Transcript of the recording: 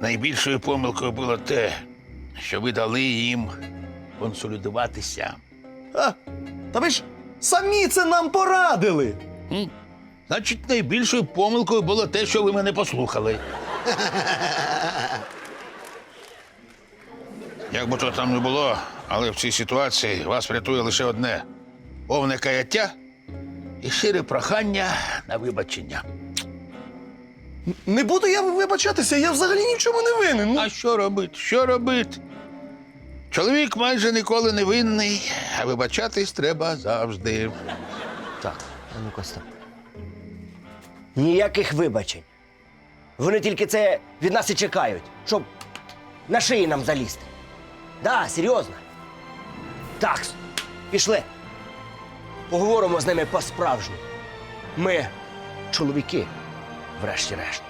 найбільшою помилкою було те, що ви дали їм консолідуватися. А, та ви ж самі це нам порадили. М? Значить, найбільшою помилкою було те, що ви мене послухали. Як би то там не було, але в цій ситуації вас врятує лише одне повне каяття і щире прохання на вибачення. Не буду я вибачатися, я взагалі ні в чому не винен. Ну, А що робити? Що робити? Чоловік майже ніколи не винний, а вибачатись треба завжди. Так, а ну-ка стоп. Ніяких вибачень. Вони тільки це від нас і чекають, щоб на шиї нам залізти. Да, серйозно. Так, пішли. Поговоримо з ними по-справжньому. Ми чоловіки, врешті-решт.